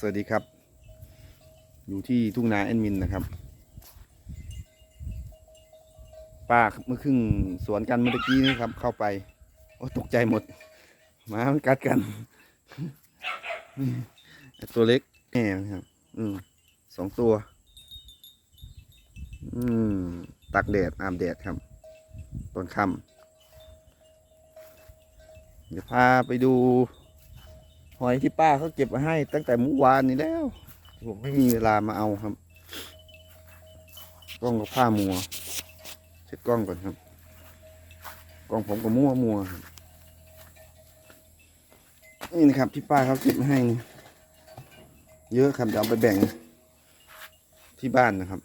สวัสดีครับ อยู่ที่ทุ่งนาแอนมินนะครับ ป้าเมื่อครึ่งสวนกันเมื่อกี้นี่ครับ เข้าไป โอ้ตกใจหมดหมามันกัดกันตัวเล็กแน่นะครับ อืมสองตัว อืมตักแดดอาบแดดครับตอนค่ำเดี๋ยวพาไปดู หอยที่ป้าเขาเก็บมาให้ ตั้งแต่เมื่อวานนี้แล้ว ผมไม่มีเวลามาเอาครับ กล้องกับผ้ามัว เช็ดกล้องก่อนครับ กล้องผมก็มัวมัวนี่นะครับ ที่ป้าเขาเก็บมาให้นี่เยอะครับเดี๋ยวเอาไปแบ่งที่บ้านนะครับ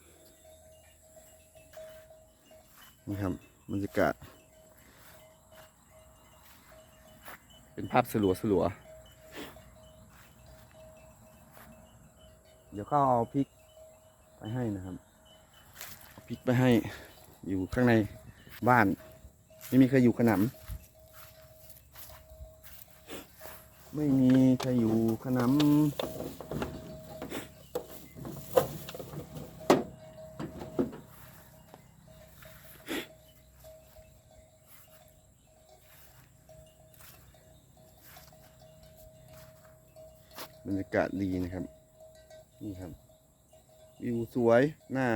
นี่ครับบรรยากาศ เป็นภาพสลัวสลัว เดี๋ยวเขาเอาพริกไปให้นะครับเอาพริกไปให้อยู่ข้างในบ้านไม่มีใครอยู่ขนำไม่มีใครอยู่ขนำบรรยากาศดีนะครับ นี่ครับ วิวสวยหน้า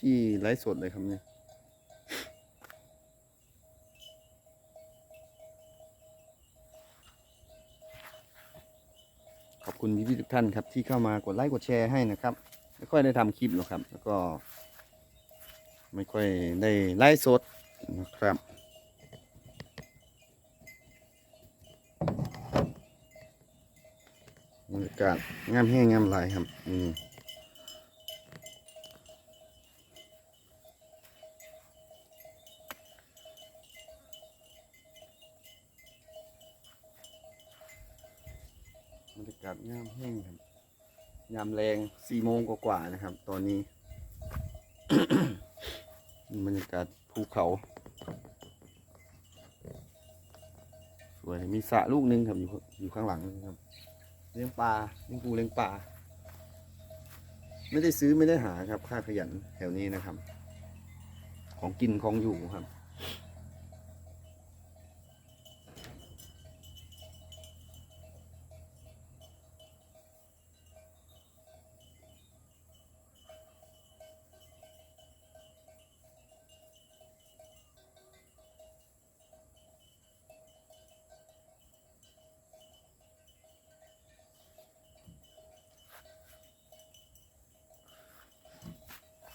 ที่ไลฟ์สดเลยครับเนี่ยขอบคุณพี่ๆทุกท่านครับ ที่เข้ามากดไลค์กดแชร์ให้นะครับ ไม่ค่อยได้ทำคลิปหรอกครับ แล้วก็ ไม่ค่อยได้ไลฟ์สดนะครับ บรรยา กาศงามแห้งงามลายครับอืมบรรยากาศงามแห้งครับยามแรงสี่โมงกว่าๆนะครับ ตอนนี้ บรรยากาศภูเขา สวยมีสระลูกหนึงครับอยู่อยู่ข้างหลังนะครับ เลี้ยงปลาเลี้ยงปูเลี้ยงปลาไม่ได้ซื้อไม่ได้หาครับ ค่าขยันแถวนี้นะครับ ของกินของอยู่ครับ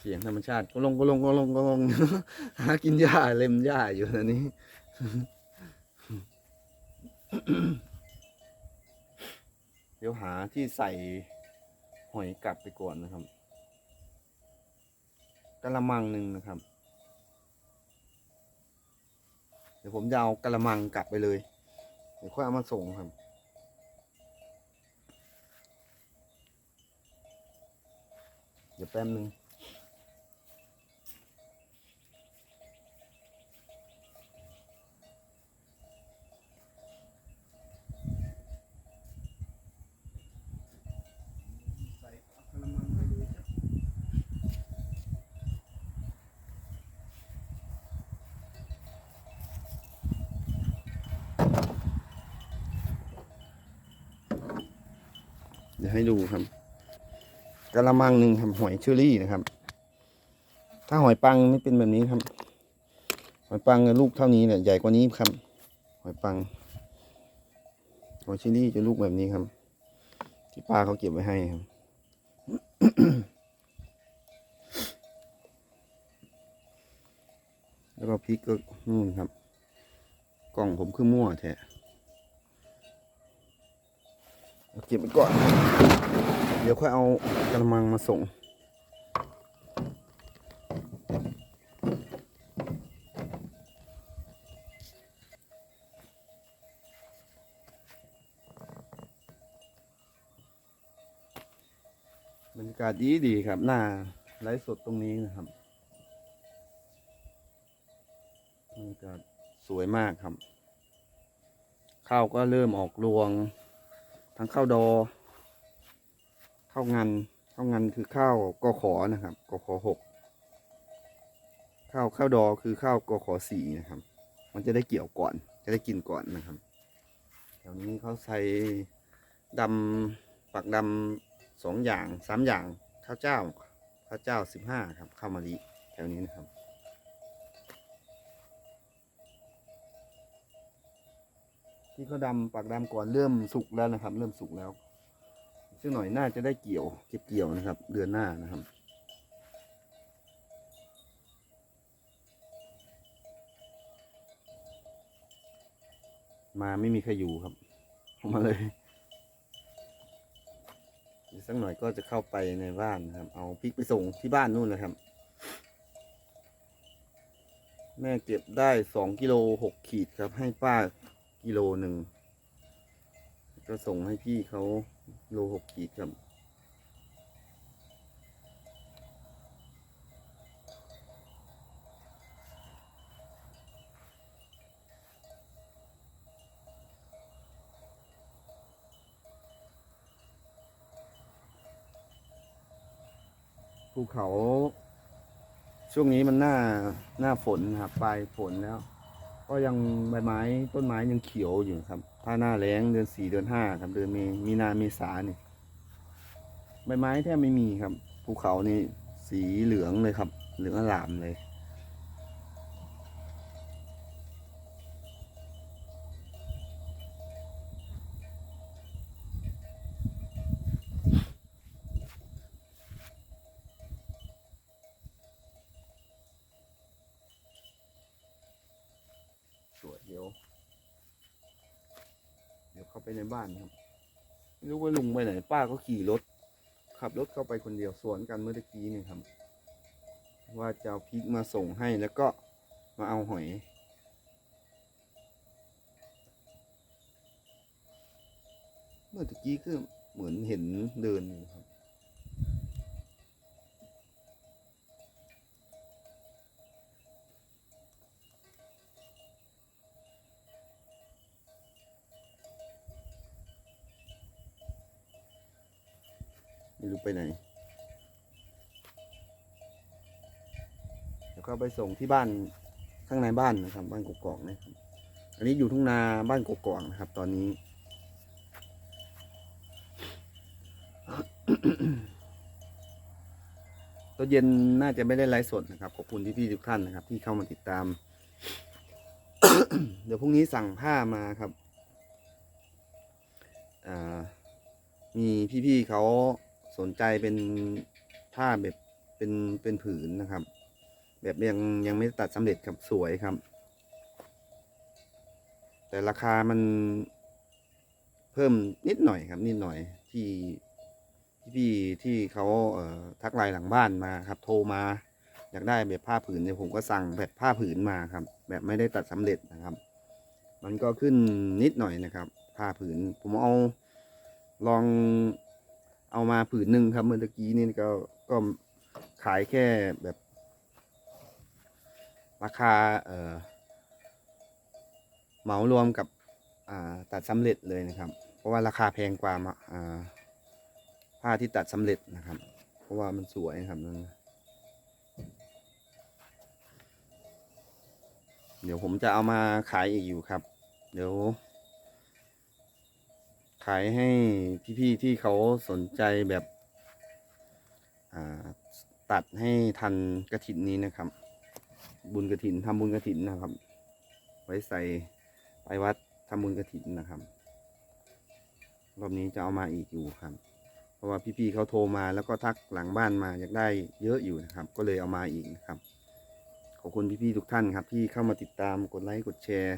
สียงธรรมชาติก็ลงก็ลงก็ลงก็ลงหากินหญ้าเล็มหญ้าอยู่นะนี้ เดี๋ยวหาที่ใส่หอยกลับไปก่อนนะครับกระมังหนึ่งนะครับ เดี๋ยวผมจะเอากระมังกลับไปเลย เดี๋ยวค่อยเอามาส่งครับเดี๋ยวแป๊บนึง ให้ดูครับกระมังหนึ่งครับหอยเชอรี่นะครับ ถ้าหอยปังไม่เป็นแบบนี้ครับ หอยปังลูกเท่านี้เนี่ยใหญ่กว่านี้ครับ หอยปัง หอยเชอรี่จะลูกแบบนี้ครับ ที่ป้าเขาเก็บไว้ให้ครับแล้วก็พริกก็นู่นครับ กล่องผมคือมั่วแท้ เก็บไปก่อน เดี๋ยวค่อยเอากระมังมาส่ง บรรยากาศดีดีครับ หน้าไลฟ์สดตรงนี้นะครับบรรยากาศสวยมากครับ ข้าวก็เริ่มออกรวง ทั้งข้าวดอข้าวงันข้าวงันคือข้าวกขอนะครับกขอหกข้าวข้าวดอคือข้าวกขอสี่นะครับ มันจะได้เกี่ยวก่อน จะได้กินก่อนนะครับแถวนี้เขาใส่ดำปักดำสองอย่างสามอย่างข้าวเจ้าข้าวเจ้าสิบห้าครับข้าวมะลิแถวนี้นะครับ ที่เขาดำปักดำก่อนเริ่มสุกแล้วนะครับ เริ่มสุกแล้วซึ่งหน่อยน่าจะได้เกี่ยวเก็บเกี่ยวนะครับ เดือนหน้านะครับมาไม่มีใครอยู่ครับเอามาเลยสักหน่อยก็จะเข้าไปในบ้านนะครับ เอาพริกไปส่งที่บ้านนู่นเลยครับ แม่เก็บได้สองกิโลหกขีดครับ ให้ป้า กิโลหนึ่ง ก็ส่งให้พี่เขาโลหกขีดครับ ภูเขาช่วงนี้มันหน้าหน้าฝนครับปลายฝนแล้ว ก็ยังใบไม้ต้นไม้ยังเขียวอยู่ครับ ถ้าหน้าแล้งเดือนสี่เดือนห้าครับ เดือนเมมีนาเมษาเนี่ยใบไม้แทบไม่มีครับภูเขานี่สีเหลืองเลยครับ เหลืองอลามเลย สวยเดี๋ยว เดี๋ยวเข้าไปในบ้านครับไม่รู้ว่าลุงไปไหน ป้าก็ขี่รถ ขับรถเข้าไปคนเดียวสวนกันเมื่อกี้เนี่ยครับ ว่าจะเอาพริกมาส่งให้แล้วก็มาเอาหอยเมื่อกี้ก็เหมือนเห็นเดินครับ ไม่รู้ไปไหน แล้วก็ไปส่งที่บ้านข้างในบ้านนะครับ บ้านกกอกนะครับ อันนี้อยู่ทุ่งนาบ้านกกอกนะครับ ตอนนี้ ตอนเย็นน่าจะไม่ได้ไลฟ์สดนะครับ ขอบคุณพี่ทุกท่านนะครับ ที่เข้ามาติดตาม เดี๋ยวพรุ่งนี้สั่งผ้ามาครับ อ่ามีพี่ๆเขา สนใจเป็นผ้าแบบเป็นเป็นผืนนะครับ แบบยังยังไม่ตัดสำเร็จครับสวยครับ แต่ราคามันเพิ่มนิดหน่อยครับ นิดหน่อยที่พี่ที่เขาเอ่อทักไลน์หลังบ้านมาครับ โทรมาอยากได้แบบผ้าผืนเนี่ยผมก็สั่งแบบผ้าผืนมาครับ แบบไม่ได้ตัดสำเร็จนะครับ มันก็ขึ้นนิดหน่อยนะครับ ผ้าผืนผมเอาลอง เอามาผืนหนึ่งครับเมื่อตะกี้นี่ก็ก็ขายแค่แบบ ราคาเอ่อเหมารวมกับตัดสำเร็จเลยนะครับ เพราะว่าราคาแพงกว่าผ้าที่ตัดสำเร็จนะครับ เพราะว่ามันสวยนะครับนั่นเดี๋ยวผมจะเอามาขายอีกอยู่ครับ เดี๋ยว ขายให้พี่ๆที่เขาสนใจแบบตัดให้ทันกระถินนี้นะครับ บุญกระถินทำบุญกระถินนะครับ ไว้ใส่ไปวัดทำบุญกระถินนะครับ รอบนี้จะเอามาอีกอยู่ครับ เพราะว่าพี่ๆเขาโทรมาแล้วก็ทักหลังบ้านมาอยากได้เยอะอยู่นะครับ ก็เลยเอามาอีกนะครับ ขอบคุณพี่ๆทุกท่านครับ ที่เข้ามาติดตามกดไลค์กดแชร์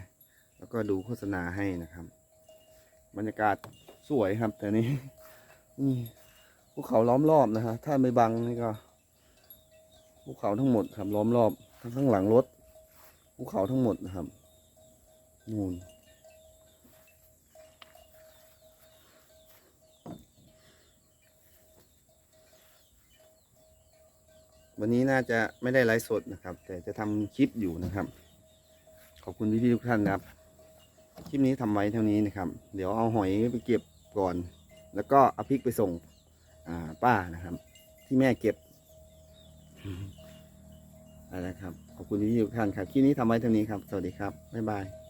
แล้วก็ดูโฆษณาให้นะครับ บรรยากาศสวยครับ แต่นี้นี่ภูเขาล้อมรอบนะฮะถ้าไม่บังนี่ก็ภูเขาทั้งหมดครับล้อมรอบทั้งข้างหลังรถภูเขาทั้งหมดนะครับนู่นวันนี้น่าจะไม่ได้ไลฟ์สดนะครับ แต่จะทำคลิปอยู่นะครับ ขอบคุณพี่ๆทุกท่านนะครับ คลิปนี้ทำไว้เท่านี้นะครับ เดี๋ยวเอาหอยไปเก็บก่อน แล้วก็เอาพริกไปส่งป้านะครับ ที่แม่เก็บอะไรนะครับ ขอบคุณที่ทุกท่านครับ คลิปนี้ทำไว้เท่านี้ครับ สวัสดีครับ บ๊ายบาย